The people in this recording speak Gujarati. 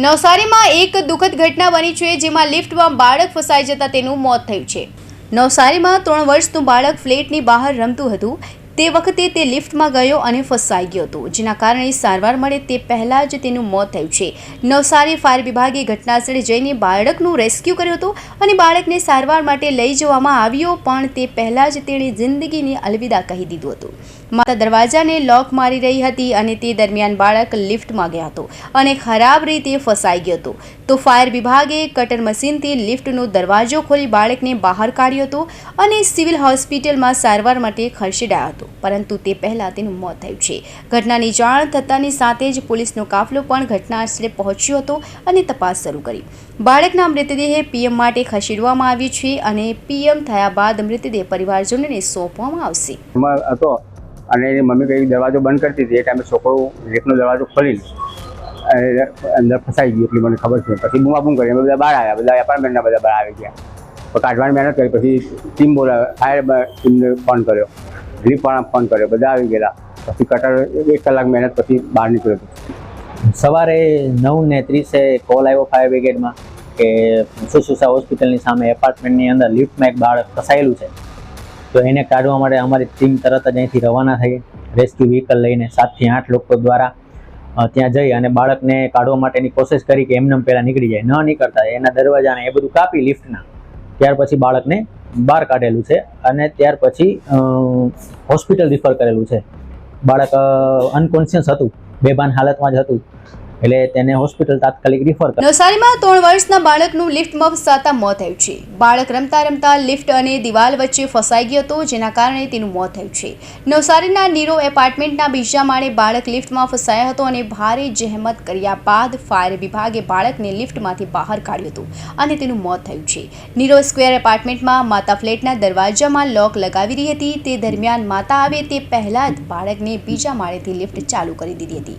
નવસારીમાં એક દુઃખદ ઘટના બની છે, જેમાં લિફ્ટમાં બાળક ફસાઈ જતા તેનું મોત થયું છે. નવસારીમાં ત્રણ વર્ષનું બાળક ફ્લેટની બહાર રમતું હતું. તે વખતે તે લિફ્ટમાં ગયો અને ફસાઈ ગયો હતો, જેના કારણે સારવાર મળે તે પહેલાં જ તેનું મોત થયું છે. નવસારી ફાયર વિભાગે ઘટનાસ્થળે જઈને બાળકનું રેસ્ક્યુ કર્યું હતું અને બાળકને સારવાર માટે લઈ જવામાં આવ્યો, પણ તે પહેલાં જ તેણે જિંદગીને અલવિદા કહી દીધું હતું. માતા દરવાજાને લોક મારી રહી હતી અને તે દરમિયાન બાળક લિફ્ટમાં ગયા હતો અને ખરાબ રીતે ફસાઈ ગયો હતો. તો ફાયર વિભાગે કટર મશીનથી લિફ્ટનો દરવાજો ખોલી બાળકને બહાર કાઢ્યો હતો અને સિવિલ હોસ્પિટલમાં સારવાર માટે ખસેડાયો હતો. પરંતુ તે પહેલાં તેનું મોત થયું છે. ઘટનાની જાણ થતાની સાથે જ પોલીસનો કાફલો પણ ઘટનાસ્થળે પહોંચ્યો હતો અને તપાસ શરૂ કરી. બાળકના મૃતદેહ પીએમ માટે ખસેડવામાં આવ્યું છે અને પીએમ થયા બાદ મૃતદેહ પરિવારજનોને સોંપવામાં આવશે. અને એની મમ્મી કઈ દરવાજો બંધ કરતી હતી એ ટાઈમે છોકરો લીફ્ટનો દરવાજો ખોલીને અંદર ફસાઈ ગયું એટલી મને ખબર છે. પછી બૂમાબૂમ કરી, અમે બધા બહાર આવ્યા, બધા એપાર્ટમેન્ટના બધા બહાર આવી ગયા. પણ કાઢવાની મહેનત કરી, પછી ટીમ બોલાવે ફાયર ટીમને ફોન કર્યો. રિલીફ વાળા ફોન કર્યો, બધા આવી ગયેલા. પછી કટર એક કલાક મહેનત પછી બહાર નીકળ્યો સવારે નવ ને ત્રીસે કોલ આવ્યો ફાયર બ્રિગેડમાં કે સુસુસા હોસ્પિટલની સામે એપાર્ટમેન્ટની અંદર લિફ્ટમાં એક બાળક ફસાયેલું છે. તો એને કાઢવા માટે અમારી ટીમ તરત જ અહીંથી રવાના થઈ રેસ્ક્યુ વ્હીકલ લઈને સાતથી આઠ લોકો દ્વારા ત્યાં જઈ અને બાળકને કાઢવા માટેની કોશિશ કરી કે એમને પહેલાં નીકળી જાય. ન નીકળતા એના દરવાજાને એ બધું કાપી લિફ્ટના ત્યાર પછી બાળકને બહાર કાઢેલું છે અને ત્યાર પછી હોસ્પિટલ રિફર કરેલું છે. બાળક અનકોન્શિયસ હતું. બેભાન હાલતમાં જ હતું. એટલે તેને હોસ્પિટલ તાત્કાલિક રિફર નવસારીમાં ત્રણ વર્ષના બાળકનું લિફ્ટમાં ફસાતા મોત થયું છે. બાળક રમતા રમતા લિફ્ટ અને દિવાલ વચ્ચે ફસાઈ ગયો હતો, જેના કારણે તેનું મોત થયું છે. નવસારીના નીરો એપાર્ટમેન્ટના બીજા માળે બાળક લિફ્ટમાં ફસાયો હતો અને ભારે જહેમત કર્યા બાદ ફાયર વિભાગે બાળકને લિફ્ટમાંથી બહાર કાઢ્યું હતું અને તેનું મોત થયું છે. નીરો સ્ક્વેર એપાર્ટમેન્ટમાં માતા ફ્લેટના દરવાજામાં લોક લગાવી રહી હતી. તે દરમિયાન માતા આવે તે પહેલાં જ બાળકને બીજા માળેથી લિફ્ટ ચાલુ કરી દીધી હતી.